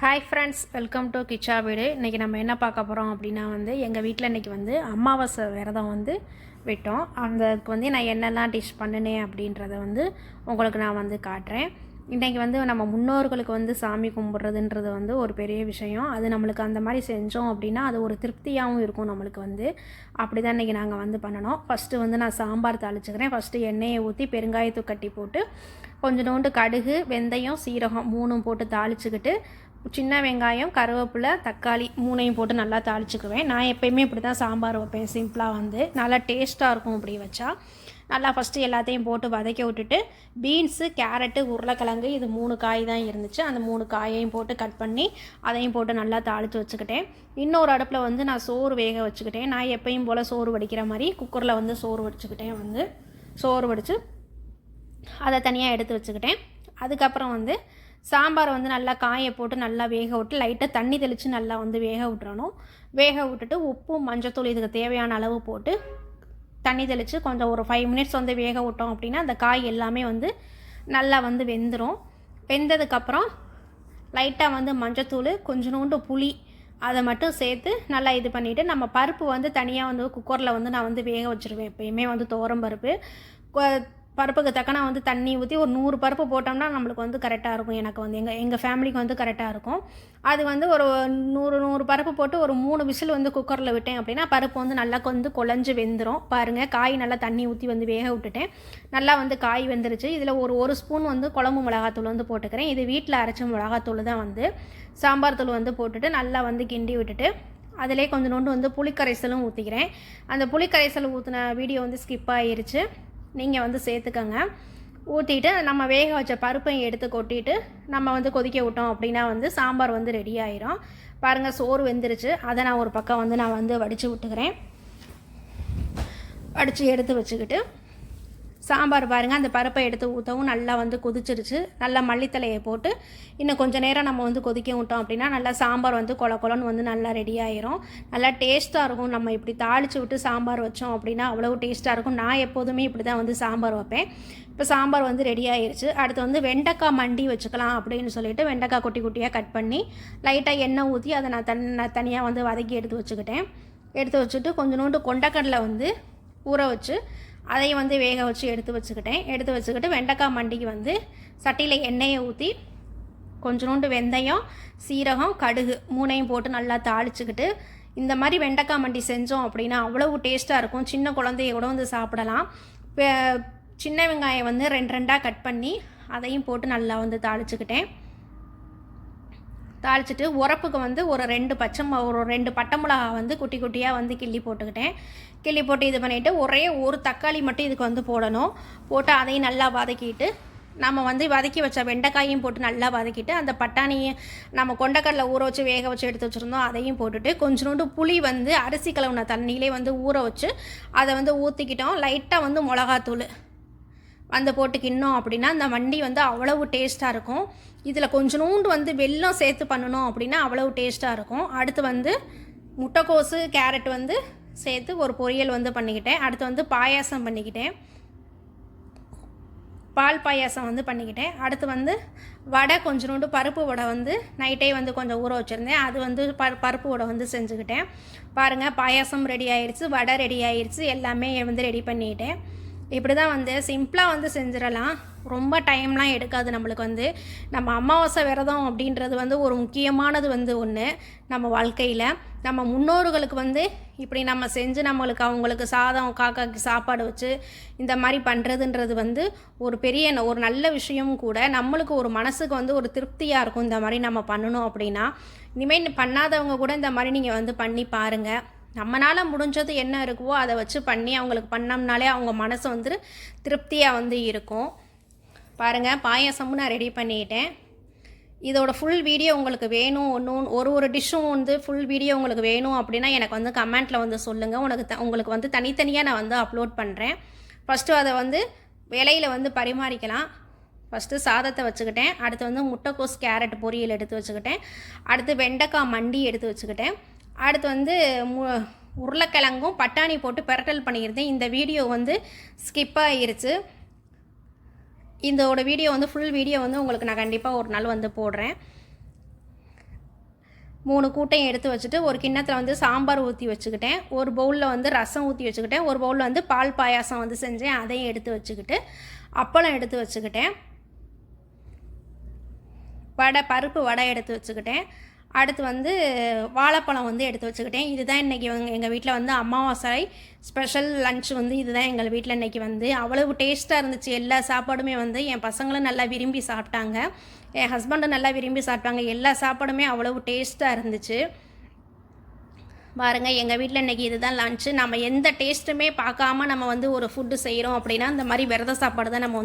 Hi friends welcome to Kichcha வீடு இன்றைக்கி நம்ம என்ன பார்க்க போகிறோம் அப்படின்னா வந்து எங்கள் வீட்டில் இன்றைக்கி வந்து அமாவாசை விரதம் வந்து விட்டோம். அந்த அதுக்கு வந்து நான் என்னெல்லாம் டிஷ் பண்ணினேன் அப்படின்றத வந்து உங்களுக்கு நான் வந்து காட்டுறேன். இன்றைக்கி வந்து நம்ம முன்னோர்களுக்கு வந்து சாமி கும்பிட்றதுன்றது வந்து ஒரு பெரிய விஷயம். அது நம்மளுக்கு அந்த மாதிரி செஞ்சோம் அப்படின்னா அது ஒரு திருப்தியாகவும் இருக்கும் நம்மளுக்கு வந்து. அப்படி தான் இன்றைக்கி நாங்கள் வந்து பண்ணணும். ஃபஸ்ட்டு வந்து நான் சாம்பார் தாளிச்சுக்கிறேன். ஃபஸ்ட்டு எண்ணெயை ஊற்றி பெருங்காயத்தை கட்டி போட்டு கொஞ்சோண்டு கடுகு வெந்தயம் சீரகம் மூணும் போட்டு தாளிச்சுக்கிட்டு சின்ன வெங்காயம் கருவேப்பிலை தக்காளி மூணையும் போட்டு நல்லா தாளிச்சுக்குவேன். நான் எப்போயுமே இப்படி தான் சாம்பார் வைப்பேன். சிம்பிளாக வந்து நல்லா டேஸ்ட்டாக இருக்கும் இப்படி வச்சா. நல்லா ஃபஸ்ட்டு எல்லாத்தையும் போட்டு வதக்கி விட்டுட்டு பீன்ஸு கேரட்டு உருளைக்கிழங்கு இது மூணு காய் தான் இருந்துச்சு. அந்த மூணு காயையும் போட்டு கட் பண்ணி அதையும் போட்டு நல்லா தாளித்து வச்சுக்கிட்டேன். இன்னொரு அடுப்பில் வந்து நான் சோறு வேக வச்சுக்கிட்டேன். நான் எப்பயும் போல் சோறு வடிக்கிற மாதிரி குக்கரில் வந்து சோறு வடிச்சுக்கிட்டேன் வந்து. சோறு வடித்து அதை தனியாக எடுத்து வச்சுக்கிட்டேன். அதுக்கப்புறம் வந்து சாம்பார் வந்து நல்லா காயை போட்டு நல்லா வேக விட்டு லைட்டாக தண்ணி தெளித்து நல்லா வந்து வேக விட்டுறணும். வேக விட்டுட்டு உப்பும் மஞ்சத்தூள் இதுக்கு தேவையான அளவு போட்டு தண்ணி தெளித்து கொஞ்சம் ஒரு ஃபைவ் மினிட்ஸ் வந்து வேக விட்டோம் அப்படின்னா அந்த காய் எல்லாமே வந்து நல்லா வந்து வெந்துடும் வெந்ததுக்கப்புறம் லைட்டாக வந்து மஞ்சத்தூள் கொஞ்சோண்டு புளி அதை மட்டும் சேர்த்து நல்லா இது பண்ணிவிட்டு நம்ம பருப்பு வந்து தனியாக வந்து குக்கரில் வந்து நான் வந்து வேக வச்சுருவேன். எப்பயுமே வந்து துவரம் பருப்பு. பருப்புக்கு தக்கன வந்து தண்ணி ஊற்றி ஒரு நூறு பருப்பு போட்டோம்னா நம்மளுக்கு வந்து கரெக்டாக இருக்கும். எனக்கு வந்து எங்கள் எங்கள் ஃபேமிலிக்கு வந்து கரெக்டாக இருக்கும். அது வந்து ஒரு நூறு நூறு பருப்பு போட்டு ஒரு மூணு விசில் வந்து குக்கரில் விட்டேன் அப்படின்னா பருப்பு வந்து நல்லா வந்து குழஞ்சி வெந்துடும் பாருங்கள் காய் நல்லா தண்ணி ஊற்றி வந்து வேக விட்டுட்டேன். நல்லா வந்து காய் வெந்துருச்சு. இதில் ஒரு ஒரு ஸ்பூன் வந்து குழம்பு மிளகாத்தூள் வந்து போட்டுக்கிறேன். இது வீட்டில் அரைச்ச மிளகாத்தூள் தான் வந்து. சாம்பார் தூள் வந்து போட்டுட்டு நல்லா வந்து கிண்டி விட்டுட்டு அதிலே கொஞ்சோண்டு வந்து புளிக்கரைசலும் ஊற்றிக்கிறேன் அந்த புளிக்கரைசல் ஊற்றின வீடியோ வந்து ஸ்கிப் ஆகிருச்சு நீங்கள் வந்து சேர்த்துக்கோங்க. ஊற்றிட்டு நம்ம வேக வச்ச பருப்பையும் எடுத்து கொட்டிட்டு நம்ம வந்து கொதிக்க விட்டோம் அப்படின்னா வந்து சாம்பார் வந்து ரெடி ஆயிரும். பாருங்கள் சோறு வெந்துருச்சு. அதை நான் ஒரு பக்கம் வந்து நான் வந்து வடித்து விட்டுக்கிறேன். வடித்து எடுத்து வச்சுக்கிட்டு சாம்பார் பாருங்கள் அந்த பருப்பை எடுத்து ஊற்றவும் நல்லா வந்து கொதிச்சிருச்சு. நல்லா மல்லித்தலையை போட்டு இன்னும் கொஞ்சம் நேரம் நம்ம வந்து கொதிக்க விட்டோம் அப்படின்னா நல்லா சாம்பார் வந்து கொல கொலன்னு வந்து நல்லா ரெடி ஆயிரும். நல்லா டேஸ்ட்டாக இருக்கும். நம்ம இப்படி தாளித்து விட்டு சாம்பார் வச்சோம் அப்படின்னா அவ்வளோ டேஸ்ட்டாக இருக்கும். நான் எப்போதுமே இப்படி தான் வந்து சாம்பார் வைப்பேன். இப்போ சாம்பார் வந்து ரெடி ஆயிடுச்சு அடுத்து வந்து வெண்டைக்காய் மண்டி வச்சுக்கலாம் அப்படின்னு சொல்லிட்டு வெண்டைக்காய் குட்டி குட்டியாக கட் பண்ணி லைட்டாக எண்ணெய் ஊற்றி அதை நான் தன் நான் தனியாக வந்து வதக்கி எடுத்து வச்சுக்கிட்டேன். எடுத்து வச்சுட்டு கொஞ்சோண்டு கொண்டக்கடலை வந்து ஊற வச்சு அதையும் வந்து வேக வச்சு எடுத்து வச்சுக்கிட்டேன். எடுத்து வச்சுக்கிட்டு வெண்டைக்காய் மண்டிக்கு வந்து சட்டியில் எண்ணெயை ஊற்றி கொஞ்சோண்டு வெந்தயம் சீரகம் கடுகு மூணையும் போட்டு நல்லா தாளிச்சுக்கிட்டு இந்த மாதிரி வெண்டைக்காய் மண்டி செஞ்சோம் அப்படின்னா அவ்வளவு டேஸ்ட்டாக இருக்கும். சின்ன குழந்தைய கூட வந்து சாப்பிடலாம். சின்ன வெங்காயம் வந்து ரெண்டு ரெண்டாக கட் பண்ணி அதையும் போட்டு நல்லா வந்து தாளிச்சுக்கிட்டேன். தாளிச்சிட்டு உரப்புக்கு வந்து ஒரு ரெண்டு பச்சை ஒரு ரெண்டு பட்டை மிளகா வந்து குட்டி குட்டியாக வந்து கிள்ளி போட்டுக்கிட்டேன். கிள்ளி போட்டு இது பண்ணிவிட்டு ஒரே ஒரு தக்காளி மட்டும் இதுக்கு வந்து போடணும். போட்டு அதையும் நல்லா வதக்கிட்டு நம்ம வந்து வதக்கி வச்ச வெண்டைக்காயும் போட்டு நல்லா வதக்கிட்டு அந்த பட்டாணியை நம்ம கொண்டக்கடலை ஊற வச்சு வேக வச்சு எடுத்து வச்சுருந்தோம். அதையும் போட்டுட்டு கொஞ்சோண்டு புளி வந்து அரிசி கலவுன தண்ணியிலே வந்து ஊற வச்சு அதை வந்து ஊற்றிக்கிட்டோம் லைட்டாக வந்து மிளகாத்தூள். அந்த போட்டு கிண்ணோம் அப்படின்னா அந்த வண்டி வந்து அவ்வளவு டேஸ்ட்டாக இருக்கும். இதில் கொஞ்சோண்டு வந்து வெல்லம் சேர்த்து பண்ணணும் அப்படின்னா அவ்வளவு டேஸ்ட்டாக இருக்கும். அடுத்து வந்து முட்டைக்கோசு கேரட் வந்து சேர்த்து ஒரு பொரியல் வந்து பண்ணிக்கிட்டேன். அடுத்து வந்து பாயாசம் பண்ணிக்கிட்டேன். பால் பாயாசம் வந்து பண்ணிக்கிட்டேன். அடுத்து வந்து வடை கொஞ்சோண்டு பருப்பு வடை வந்து நைட்டே வந்து கொஞ்சம் ஊற வச்சுருந்தேன். அது வந்து ப பருப்பு வடை வந்து செஞ்சுக்கிட்டேன். பாருங்கள் பாயாசம் ரெடி ஆயிடுச்சு வடை ரெடி ஆயிடுச்சு எல்லாமே வந்து ரெடி பண்ணிக்கிட்டேன் இப்படி தான் வந்து சிம்பிளாக வந்து செஞ்சிடலாம். ரொம்ப டைம்லாம் எடுக்காது நம்மளுக்கு வந்து. நம்ம அமாவாசை விரதம் அப்படின்றது வந்து ஒரு முக்கியமானது வந்து ஒன்று நம்ம வாழ்க்கையில். நம்ம முன்னோர்களுக்கு வந்து இப்படி நம்ம செஞ்சு நம்மளுக்கு அவங்களுக்கு சாதம் காக்காக்கு சாப்பாடு வச்சு இந்த மாதிரி பண்ணுறதுன்றது வந்து ஒரு பெரிய ந- ஒரு நல்ல விஷயமும் கூட. நம்மளுக்கு ஒரு மனசுக்கு வந்து ஒரு திருப்தியாக இருக்கும் இந்த மாதிரி நம்ம பண்ணணும் அப்படின்னா. இனிமேல் பண்ணாதவங்க கூட இந்த மாதிரி நீங்கள் வந்து பண்ணி பாருங்கள் நம்மளால் முடிஞ்சது என்ன இருக்குவோ அதை வச்சு பண்ணி அவங்களுக்கு பண்ணோம்னாலே அவங்க மனசு வந்து திருப்தியாக வந்து இருக்கும். பாருங்கள் பாயாசமும் நான் ரெடி பண்ணிட்டேன். இதோட ஃபுல் வீடியோ உங்களுக்கு வேணும் ஒன்று ஒரு ஒரு டிஷ்ஷும் வந்து ஃபுல் வீடியோ உங்களுக்கு வேணும் அப்படின்னா எனக்கு வந்து கமெண்ட்டில் வந்து சொல்லுங்கள் உனக்கு த உங்களுக்கு வந்து தனித்தனியாக நான் வந்து அப்லோட் பண்ணுறேன் ஃபஸ்ட்டு அதை வந்து விலையில் வந்து பரிமாறிக்கலாம். ஃபஸ்ட்டு சாதத்தை வச்சுக்கிட்டேன். அடுத்து வந்து முட்டைக்கோஸ் கேரட் பொரியல் எடுத்து வச்சுக்கிட்டேன். அடுத்து வெண்டைக்காய் மண்டி எடுத்து வச்சுக்கிட்டேன். அடுத்து வந்து மு உருளைக்கிழங்கும் பட்டாணி போட்டு பெரட்டல் பண்ணியிருந்தேன். இந்த வீடியோ வந்து ஸ்கிப்பாகிருச்சு இதோட வீடியோ வந்து ஃபுல் வீடியோ வந்து உங்களுக்கு நான் கண்டிப்பாக ஒரு நாள் வந்து போடுறேன். மூணு கூட்டையும் எடுத்து வச்சுட்டு ஒரு கிண்ணத்தில் வந்து சாம்பார் ஊற்றி வச்சுக்கிட்டேன். ஒரு பவுலில் வந்து ரசம் ஊற்றி வச்சுக்கிட்டேன். ஒரு பவுலில் வந்து பால் பாயாசம் வந்து செஞ்சேன். அதையும் எடுத்து வச்சுக்கிட்டு அப்பளம் எடுத்து வச்சுக்கிட்டேன். வடை பருப்பு வடை எடுத்து வச்சுக்கிட்டேன். அடுத்து வந்து வாழைப்பழம் வந்து எடுத்து வச்சுக்கிட்டேன். இதுதான் இன்றைக்கி எங்கள் வீட்டில் வந்து அமாவாசை ஸ்பெஷல் லன்ச் வந்து இதுதான் எங்கள் வீட்டில் இன்றைக்கி வந்து. அவ்வளவு டேஸ்ட்டாக இருந்துச்சு. எல்லா சாப்பாடுமே வந்து என் பசங்களும் நல்லா விரும்பி சாப்பிட்டாங்க. என் ஹஸ்பண்டும் நல்லா விரும்பி சாப்பிட்டாங்க. எல்லா சாப்பாடுமே அவ்வளவு டேஸ்ட்டாக இருந்துச்சு. பாருங்கள் எங்கள் வீட்டில் இன்றைக்கி இதுதான் லன்ச்சு நம்ம எந்த டேஸ்ட்டுமே பார்க்காம நம்ம வந்து ஒரு ஃபுட்டு செய்கிறோம் அப்படின்னா இந்த மாதிரி விரத சாப்பாடு தான் நம்ம வந்து